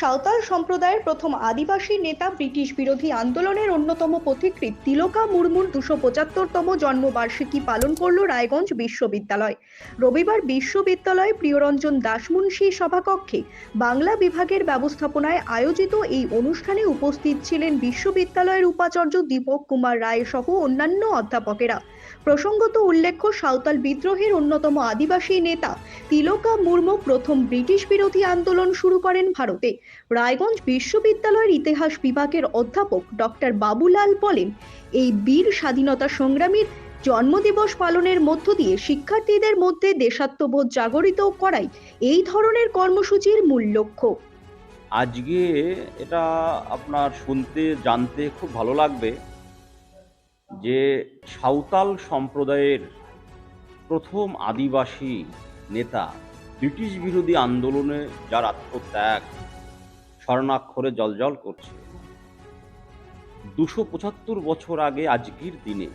সাঁওতাল সম্প্রদায়ের প্রথম আদিবাসী নেতা ব্রিটিশ বিরোধী আন্দোলনের অন্যতম পথিকৃৎ তিলকা মুর্মুর দুশো পঁচাত্তরতম জন্মবার্ষিকী পালন করল রায়গঞ্জ বিশ্ববিদ্যালয়। রবিবার বিশ্ববিদ্যালয় প্রিয়রঞ্জন দাসমুন্সী সভাকক্ষে বাংলা বিভাগের ব্যবস্থাপনায় আয়োজিত এই অনুষ্ঠানে উপস্থিত ছিলেন বিশ্ববিদ্যালয়ের উপাচার্য দীপক কুমার রায় সহ অন্যান্য অধ্যাপকেরা। প্রসঙ্গত উল্লেখ্য, সাঁওতাল বিদ্রোহের অন্যতম আদিবাসী নেতা তিলকা মুর্মু প্রথম ব্রিটিশ বিরোধী আন্দোলন শুরু করেন ভারতে। রায়গঞ্জ বিশ্ববিদ্যালয়ের ইতিহাস বিভাগের অধ্যাপক ডক্টর বাবুলাল বলেন, এই বীর স্বাধীনতা সংগ্রামীর জন্মদিবস পালনের মধ্য দিয়ে শিক্ষার্থীদের মধ্যে দেশাত্মবোধ জাগরিত করাই এই ধরনের কর্মসূচির মূল লক্ষ্য। আজকে এটা আপনার শুনতে, জানতে খুব ভালো লাগবে যে সাঁওতাল সম্প্রদায়ের প্রথম আদিবাসী নেতা ব্রিটিশ বিরোধী আন্দোলনে যার আত্মত্যাগ স্বর্ণাক্ষরে জলজল করছে। দুশো পঁচাত্তর বছর আগে আজকের দিনে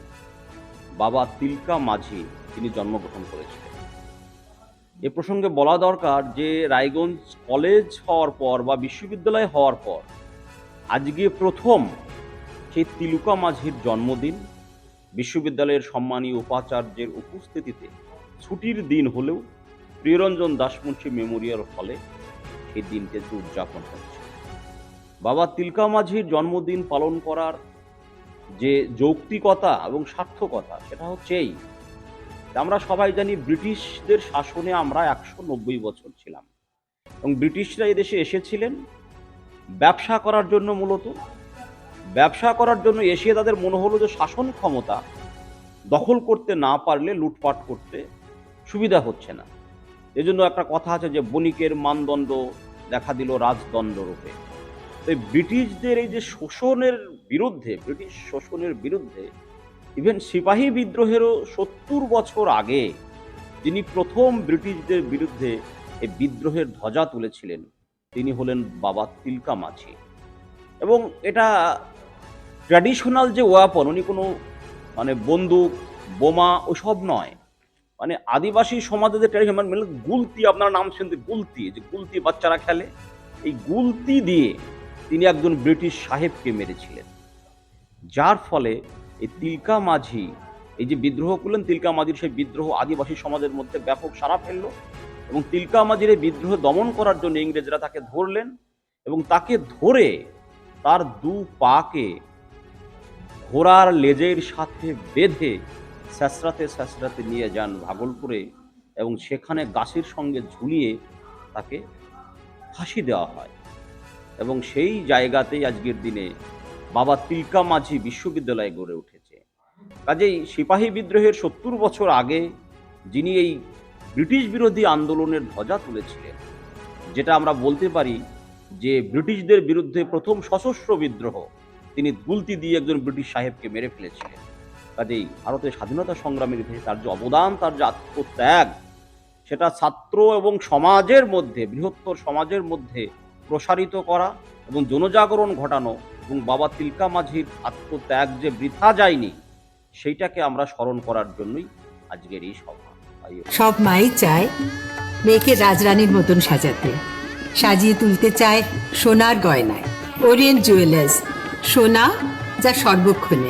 বাবা তিলকা মাঝি তিনি জন্মগ্রহণ করেছিলেন। এ প্রসঙ্গে বলা দরকার যে রায়গঞ্জ কলেজ হওয়ার পর বা বিশ্ববিদ্যালয় হওয়ার পর আজকে প্রথম সেই তিলুকা মাঝির জন্মদিন। বিশ্ববিদ্যালয়ের সম্মানীয় উপাচার্যের উপস্থিতিতে ছুটির দিন হলেও প্রিয়রঞ্জন দাসমুন্সী মেমোরিয়াল হলে সেই দিনটিতে উদযাপন হচ্ছে। বাবা তিলকা মাঝির জন্মদিন পালন করার যে যৌক্তিকতা এবং সার্থকতা, সেটা হচ্ছে এই আমরা সবাই জানি ব্রিটিশদের শাসনে আমরা একশো নব্বই বছর ছিলাম। এবং ব্রিটিশরা এদেশে এসেছিলেন। ব্যবসা করার জন্য মূলত। ব্যবসা করার জন্য এসে তাদের মনে হলো যে শাসন ক্ষমতা দখল করতে না পারলে লুটপাট করতে সুবিধা হচ্ছে না। এজন্য একটা কথা আছে যে বণিকের মানদণ্ড দেখা দিল রাজদণ্ড রূপে। তো এই ব্রিটিশদের এই যে শোষণের বিরুদ্ধে, ব্রিটিশ শোষণের বিরুদ্ধে ইভেন সিপাহী বিদ্রোহেরও সত্তর বছর আগে যিনি প্রথম ব্রিটিশদের বিরুদ্ধে এই বিদ্রোহের ধ্বজা তুলেছিলেন, তিনি হলেন বাবা তিলকা মাঝি। এবং এটা ট্র্যাডিশনাল যে ওয়াপন উনি কোনো মানে বন্দুক, বোমা, ওসব নয়। মানে আদিবাসী সমাজে যে ট্র্যাডিশন মানে গুলতি, আপনার নাম শুনতে গুলতি, যে গুলতি বাচ্চারা খেলে, এই গুলতি দিয়ে তিনি একজন ব্রিটিশ সাহেবকে মেরেছিলেন, যার ফলে এই তিলকা মাঝি, এই যে বিদ্রোহ করলেন, তিলকা মাঝির সেই বিদ্রোহ আদিবাসী সমাজের মধ্যে ব্যাপক সাড়া ফেলল এবং তিলকা মাঝির এই বিদ্রোহ দমন করার জন্য ইংরেজরা তাকে ধরলেন এবং তাকে ধরে তার দু পাকে ঘোড়ার লেজের সাথে বেঁধে স্যাঁচড়াতে স্যাঁচড়াতে নিয়ে যান ভাগলপুরে এবং সেখানে গাছের সঙ্গে ঝুলিয়ে তাকে ফাঁসি দেওয়া হয়। এবং সেই জায়গাতেই আজকের দিনে বাবা তিলকা মাঝি বিশ্ববিদ্যালয় গড়ে উঠেছে। কাজেই সিপাহী বিদ্রোহের সত্তর বছর আগে যিনি এই ব্রিটিশ বিরোধী আন্দোলনের ধ্বজা তুলেছিলেন, যেটা আমরা বলতে পারি যে ব্রিটিশদের বিরুদ্ধে প্রথম সশস্ত্র বিদ্রোহ তিনি গুলতি দিয়ে একজন ব্রিটিশ সাহেবকে মেরে ফেলেছিলেন। কাজেই ভারতের স্বাধীনতা সংগ্রামের ইতিহাসে তার যে অবদান, তার যে আত্মত্যাগ, সেটা ছাত্র এবং সমাজের মধ্যে, বৃহত্তর সমাজের মধ্যে প্রসারিত করা এবং জনজাগরণ ঘটানো এবং বাবা তিলকা মাঝির আত্মত্যাগ যে বৃথা যায়নি, সেইটাকে আমরা স্মরণ করার জন্যই আজকের এই সভা। সব মাই চায় মেয়েকে রাজরানীর মতন সাজাতে। সাজিয়ে তুলতে চায় সোনার গয়নায়। ওরিয়েন্ট জুয়েলার্স, সোনা যা সর্বক্ষণে।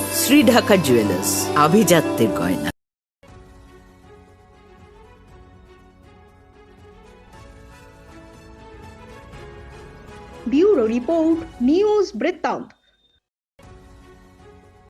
শ্রী ঢাকা জুয়েলার্স আভিজাত্যের গয়না। ব্যুরো রিপোর্ট নিউজ বৃত্তান্ত।